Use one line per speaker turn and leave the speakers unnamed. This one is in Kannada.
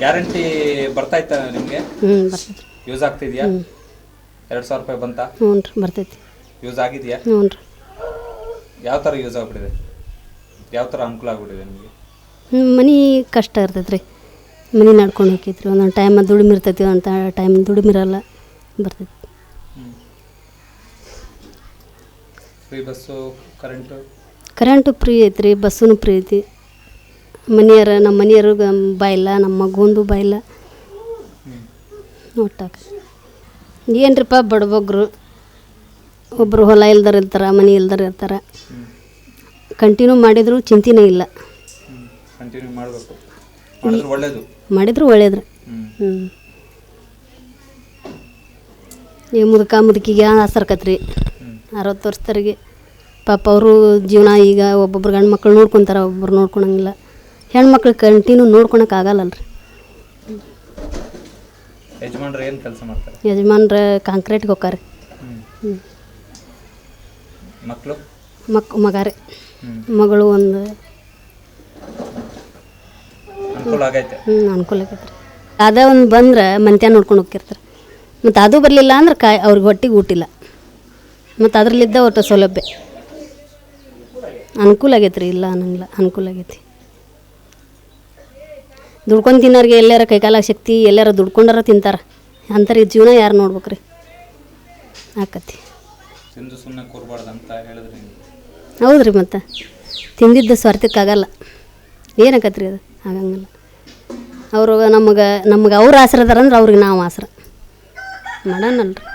ಗ್ಯಾರಂಟಿ ಬರ್ತಾ ಇತ್ತ ನಿಮಗೆ?
ಹ್ಞೂ ಬರ್ತೈತೆ
ಯೂಸ್ ಆಗ್ತಿದ್ಯಾ? ಎರಡು ಸಾವಿರ ರೂಪಾಯಿ ಬಂತಾ?
ಹ್ಞೂ ರೀ ಬರ್ತೈತಿ.
ಯೂಸ್ ಆಗಿದೆಯಾ?
ಹ್ಞೂ ರೀ.
ಯಾವ ಥರ ಯೂಸ್ ಆಗ್ಬಿಟ್ಟಿದೆ? ಯಾವ ಥರ ಅನುಕೂಲ ಆಗ್ಬಿಟ್ಟಿದೆ ನಿಮಗೆ?
ಹ್ಞೂ ಮನೆ ಕಷ್ಟ ಇರ್ತೈತೆ ರೀ ಮನೆ ನಡ್ಕೊಂಡು ಹೋಗ್ತೈತಿ ರೀ ಒಂದೊಂದು ಟೈಮ್ ದುಡಿಮೆ ಇರ್ತೈತಿ ಅಂತ ಟೈಮ್ ದುಡಿಮೆ ಇರಲ್ಲ ಬರ್ತೈತಿ.
Free bus current
current free ಐತ್ರಿ ರೀ ಬಸ್ಸೂ ಫ್ರೀ ಐತಿ. ಮನೆಯರ ನಮ್ಮ ಮನೆಯವ್ರಿಗೆ ಬಾಯಿಲ್ಲ ನಮ್ಮ ಮಗುಂದು ಬಾಯಿಲ್ಲ. ಒಟ್ಟಾಗ. ಏನ್ರಿಪ್ಪ ಬಡಬಗ್ರು ಒಬ್ಬರು ಹೊಲ ಇಲ್ದಾರ ಇರ್ತಾರೆ ಮನೆ ಇಲ್ದಾರ ಇರ್ತಾರೆ. ಕಂಟಿನ್ಯೂ ಮಾಡಿದ್ರು ಚಿಂತೆನೇ ಇಲ್ಲ.
ಕಂಟಿನ್ಯೂ ಮಾಡಬೇಕು. ಮಾಡಿದ್ರೆ ಒಳ್ಳೇದು.
ಮಾಡಿದ್ರು
ಹ್ಞೂ
ಈ ಮುದುಕ ಮುದುಕಿಗೆ ಆಸರ್ಕತ್ರಿ ಅರವತ್ತು ವರ್ಷದವ್ರಿಗೆ. ಪಾಪ ಅವರು ಜೀವನ ಈಗ ಒಬ್ಬೊಬ್ರು ಗಂಡು ಮಕ್ಕಳು ನೋಡ್ಕೊತಾರೆ ಒಬ್ಬೊಬ್ರು ನೋಡ್ಕೊಳಂಗಿಲ್ಲ. ಹೆಣ್ಮಕ್ಳು ಕಂಟಿನ್ಯೂ ನೋಡ್ಕೊಳಕ್ಕೆ ಆಗಲ್ಲಲ್ರಿ.
ಯಜಮಾನ್ರು ಏನು ಕೆಲಸ ಮಾಡ್ತಾರೆ?
ಯಜಮಾನ್ರ ಕಾಂಕ್ರೀಟ್ಗೆ
ಹ್ಞೂ
ಹ್ಞೂ
ಮಕ್ಕಳು
ಮಕ್ ಮಗಾರೆ.
ಹ್ಞೂ
ಮಗಳು ಒಂದು.
ಅನುಕೂಲ ಆಗೈತೆ?
ಹ್ಞೂ ಅನುಕೂಲ ಆಗೈತೆ ರೀ ಅದೇ ಒಂದು ಬಂದ್ರೆ ಮಂತ್ಯ ನೋಡ್ಕೊಂಡು ಹೋಗ್ತಿರ್ತಾರೆ. ಮತ್ತು ಅದು ಬರಲಿಲ್ಲ ಅಂದ್ರೆ ಕಾಯಿ ಅವ್ರಿಗೆ ಹೊಟ್ಟಿಗೆ ಊಟಿಲ್ಲ ಮತ್ತು ಅದರಲ್ಲಿದ್ದ ಒಟ್ಟು ಸೌಲಭ್ಯ. ಅನುಕೂಲ ಆಗೈತೆ ರೀ ಇಲ್ಲ ಅನ್ನಂಗಿಲ್ಲ. ಅನುಕೂಲ ಆಗೈತಿ. ದುಡ್ಕೊಂಡು ತಿನ್ನೋರಿಗೆ ಎಲ್ಲರ ಕೈಕಾಲ ಶಕ್ತಿ ಎಲ್ಲಾರ ದುಡ್ಕೊಂಡಾರ ತಿಂತಾರೆ. ಈ ಜೀವನ ಯಾರು ನೋಡ್ಬೇಕ್ರಿ? ಆಕತಿ.
ತಿಂದು ಸುಮ್ಮನೆ ಕೂರ್ಬಾರ್ದು ಅಂತ ಹೇಳಿದ್ರಿ ನೀವು.
ಹೌದು ರೀ ಮತ್ತು. ತಿಂದಿದ್ದ ಸ್ವಾರ್ಥಕ್ಕಾಗಲ್ಲ. ಏನಾಕತ್ರಿ ಅದು? ಆಗಂಗಿಲ್ಲ. ಅವರು ನಮಗೆ ನಮಗೆ ಅವ್ರು ಆಸರ ಅದಾರ ಅಂದ್ರೆ ಅವ್ರಿಗೆ ನಾವು ಆಸರ. ಮಾಡೋಣಲ್ರಿ